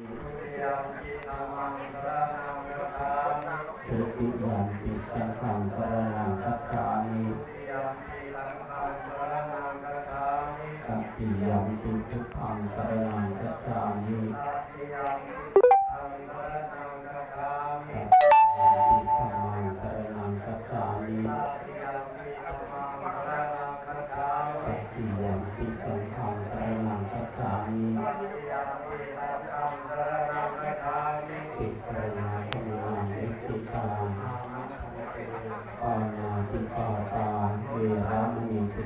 ติยัมปิสังฆังสรณังคัจฉามิตัตติยัมปิพุทธังสรนังคัจฉามิ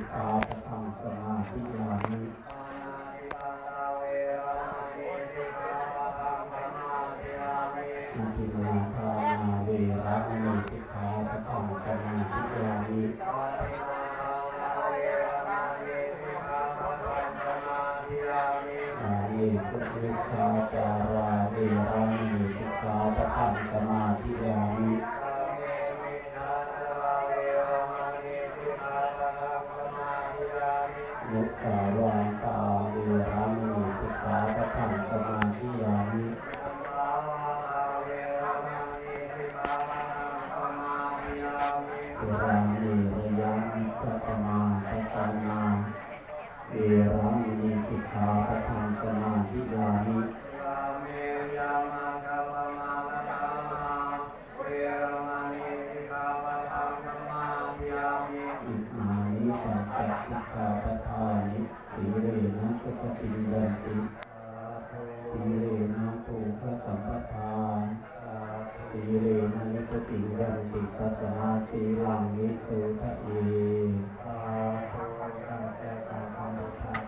ณีสิกขาปะทังสมาธิยามินาทินาทานาเวรามณีสิกขาปะทังสมาธิยามิอาเยสุวิชาจาราเวรามณีสิกขาปะทังสมาธิยามิ รามีระยะมิตตมาตตนาเวรามณีสิกขาปะทังสมาธิยามิอิมานิปัจจสิกขาปะทานิสีเรนะสุขติยันติสีเรนะภูพระสัมปทาน สีเรนะนิพติยันติปัสนาสีลังนิโสทะเยสาธุข้าพเจ้าขอควา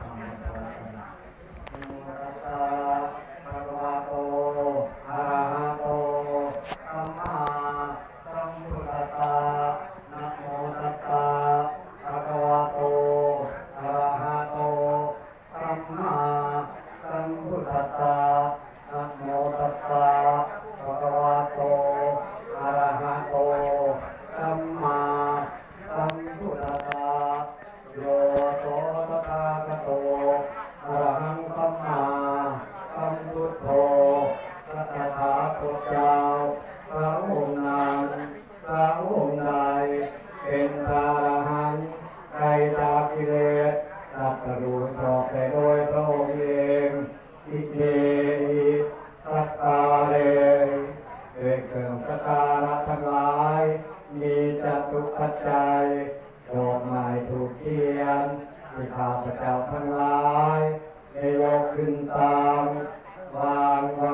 ค์ใดเป็นพระอรหันต์ไกลจากกิเลสตัดรู้ชอบแต่โดยพระองค์เองอิเมหิสักกาเรด้วยเครื่องสักการะทั้งหลาย มีจตุปัจจัยดอกไม้ถูกเทียนที่ข้าพเจ้าทั้งหลายได้ยกขึ้นตามวางไว้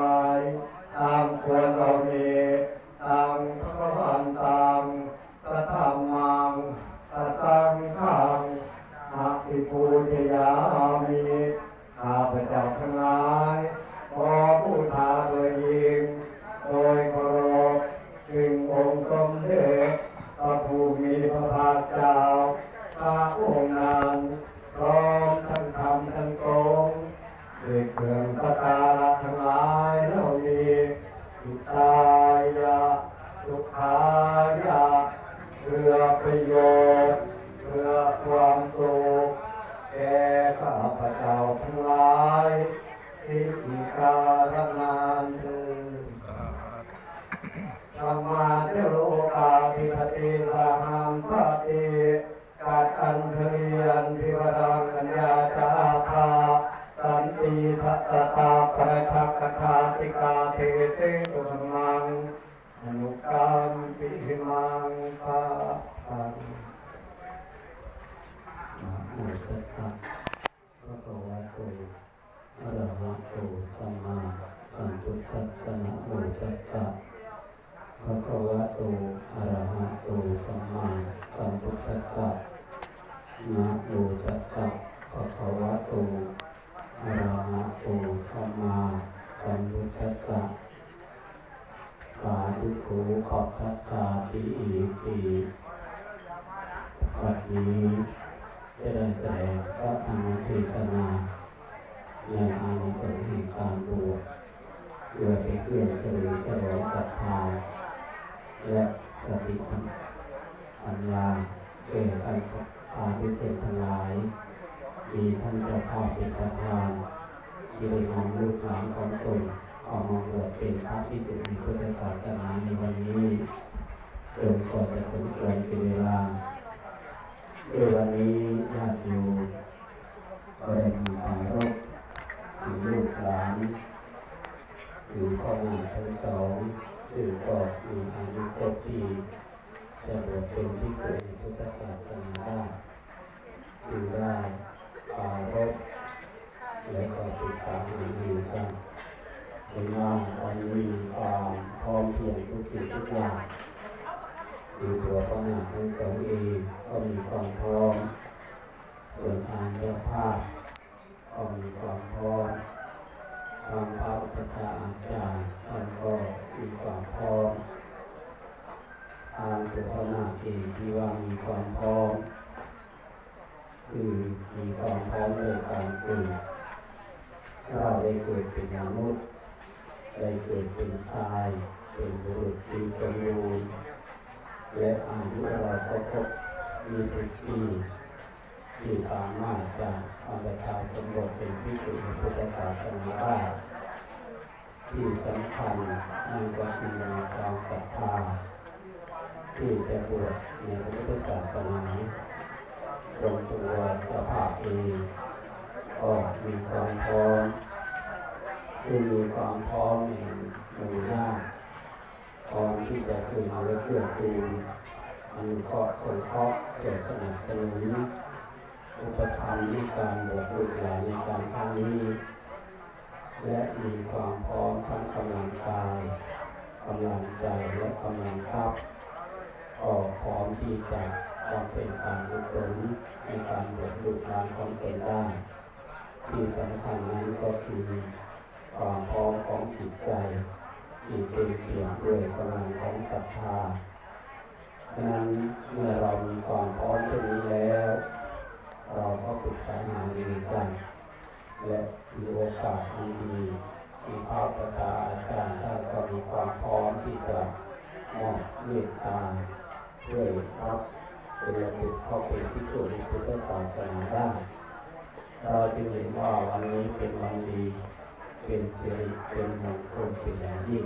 อะระหะโตสัมมาสัมพุทธัสสะนะโมตัสสะภะคะวะโตอะระหะโตสัมมาสัมพุทธัสสะนะโมตัสสะภะคะวะโตอะระหะโตสัมมาสัมพุทธัสสะสาธุโขขอบทัสสะติอิติปัจนี้จะได้แสดงพระธรรมเทศนา ในอานิสงส์แห่งการบวชเพื่อเป็นเครื่องเจริญเจริญศรัทธาและสติปัญญาแก่การพาพิเศษทั้งหลาย มีท่านเจ้าภาพเป็นประธานที่ได้นำลูกหลานของตนไปเป็นพระที่สุดในพุทธศาสนาในวันนี้จนกว่าจะสมควรเป็นเวลาด้วยวันนี้ญาติโยมก็ได้มีความรบถึงลูกหลานถึงพ่อแม่ทั้งสอง ซึ่งก็มีอายุครบที่จะบวชเป็นที่สุดในพุทธศาสนาได้จึงได้ปารบและก็ติดตามดูดีกันเห็นว่าวันนี้มีความพร้อมเพียงทุกสิ่งทุกอย่างคือตัวพระนาคทั้งสองเองก็มีความพร้อมส่วนทางเจ้าภาพก็มีความพร้อม ทางพระอุปชฌาย์อาจารย์ท่านก็มีความพร้อมทางตัวพระนาเองที่ว่ามีความพร้อมคือมีความพร้อมในการเกิดเราได้เกิดเป็นมนุษย์ได้เกิดเป็นชาย เป็นบุรุษที่สมบูรณ์และอายุเราก็ครบมีสิบปี ที่สามารถจะเอาไปทายสมบูรสเป็นพิสุในพุทธศาสนาได้ที่สำคัญนั่นก็คือความศรัทธาที่จะบวชในพุทธศาสนาตรงตัวเจ้าภาพเองก็มีความพร้อมคือมีความพร้อมในหมู่ญาติพร้อมที่จะคืนและเพื่อคูณอนุเคาะคนเคาะเกิดสนับสนุน อุปถัมภ์ในการบวชลูกหลานในการครั้งนี้ และมีความพร้อมทั้งกำลังกายกำลังใจและกำลังทรัพย์ก็พร้อมที่จะบำเพ็ญการกุศลในการบวชลูกหลานของตนได้ ที่สำคัญนั้นก็คือความพร้อมของจิตใจที่เต็มเปี่ยมด้วยกำลังของศรัทธาฉะนั้นเมื่อเรามีความพร้อมเนนี้แล้ว เราก็ปรึกษาหารือกัน และมีโอ กาสอันดีๆที่พระประตาอาจารย์ท่านก็มีความพร้อมที่จะมอบเมตตาช่วยรับเป็นระบุเข้าเป็นที่สุดในพุทธศาสนาได้เราจึงเห็นว่าวันนี้เป็นวันดีเป็นสิริเป็นมงคลเป็นอย่างยิ่ง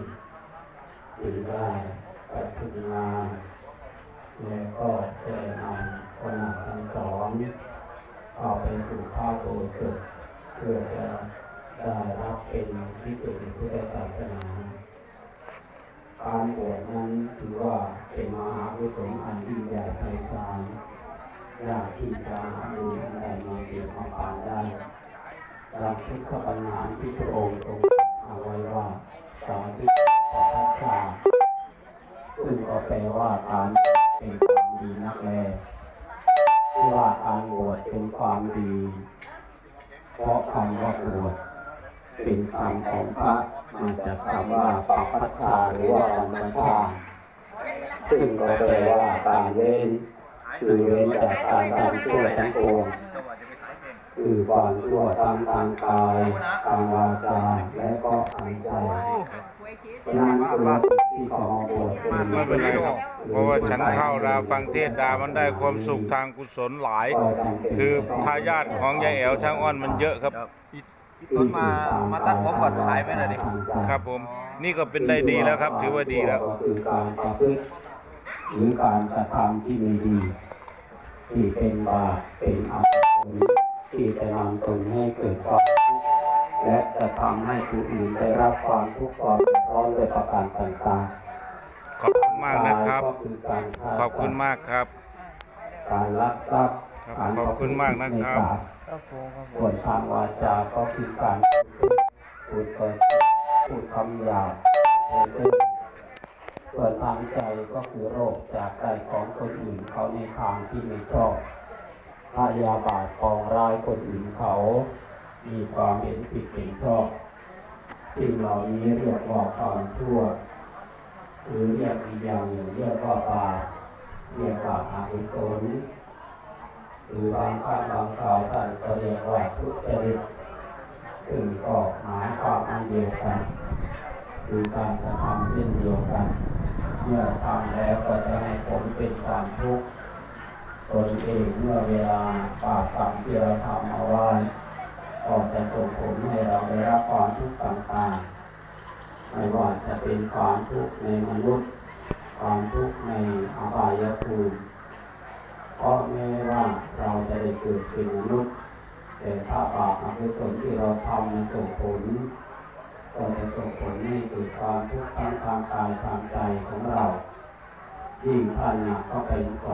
จึงได้ปัดถึงงานและก็จะนำคนหนักทั้งสองเอาไปสู่ข้าวโบสถ์เพื่อจะ ได้รับเป็นที่สุในพุทธศาสนา การบวชนั้นถือว่าเป็นมหาวิสมอันยิ่งใหญ่ไพศาลยากที่จะหาดูอันใดมาเปรียบมาปานได้ดังทุกขปัญหาที่พระองค์ทรงเอาไว้ว่าสาธุปัฏฐาซึ่งก็แปลว่าการเป็นความดีนักแลที่ว่าการบวชเป็นความดี เพราะคำว่าบวช เป็นคำของพระมาจากคำว่าปัปปัชชาหรือว่าปัญชาซึ่งก็แปลว่าการเว้นคือเว้นจากการทำชั่วทั้งปวงคือความชั่วทางทางกายทางวาจาและก็ทางใจนั่นคือที่ของบวชไม่เป็นไรเพราะว่าฉันเข้าดาฟังเทศดามันได้ความสุขทางกุศลหลาย คือทายาทของยายแอวช่างอ้อนมันเยอะครับ ต้นมา มาตัดผมก่อนขายไหมล่ะดิครับผม นี่ก็เป็นได้ดีแล้วครับ ถือว่าดีแล้วก็คือการประพฤติหรือการกระทำที่ไม่ดีที่เป็นบาปเป็นอกุศลที่จะนำตนให้เกิดความทุกข์และจะทำให้ผู้อื่นได้รับความทุกข์ความเดือดร้อนโดยประการต่างๆขอบคุณมากนะครับ ก็คือการฆ่าขอบคุณมากครับ การลักทรัพย์ครับการขอบคุณมากนะครับปะพฤติในบาป ส่วนทางวาจาก็คือการพูดเปิดพูดคำหยาบเพ้อเจ้อส่วนทางใจก็คือโรคจากใจของคนอื่นเขาในทางที่ไม่ชอบพยาบาทปองร้ายคนอื่นเขา มีความเห็นผิดเห็นชอบสิ่งเหล่านี้เรียกว่าความชั่ว หรือเรียกอีกอย่างหนึ่งเรียกว่าบาเรียกว่าอากุศล หรือบางครั้งบางคราวท่านก็เรียกว่าทุจริตซึ่งก็หมายความอันเดียวกันคือการกระทำเช่นเดียวกัน เมื่อทำแล้วก็จะให้ผลเป็นความทุกข์ตนเองเมื่อเวลาบาปกรรมที่เราทำเอาไว้ก็จะส่งผลให้เราได้รับความทุกข์ต่างๆไม่ว่าจะเป็นความทุกข์ในมนุษย์ ความทุกข์ในอบายภูมิ ราะแม้ว่าเราจะได้เกิดเป็นมนุษย์แต่ถ้าบาปอกุศลที่เราทำมันส่งผลก็จะส่งผลให้เกิดความทุกข์ทั้งทางกายทางใจของเรายิ่งพันหนักก็เป็นกว่า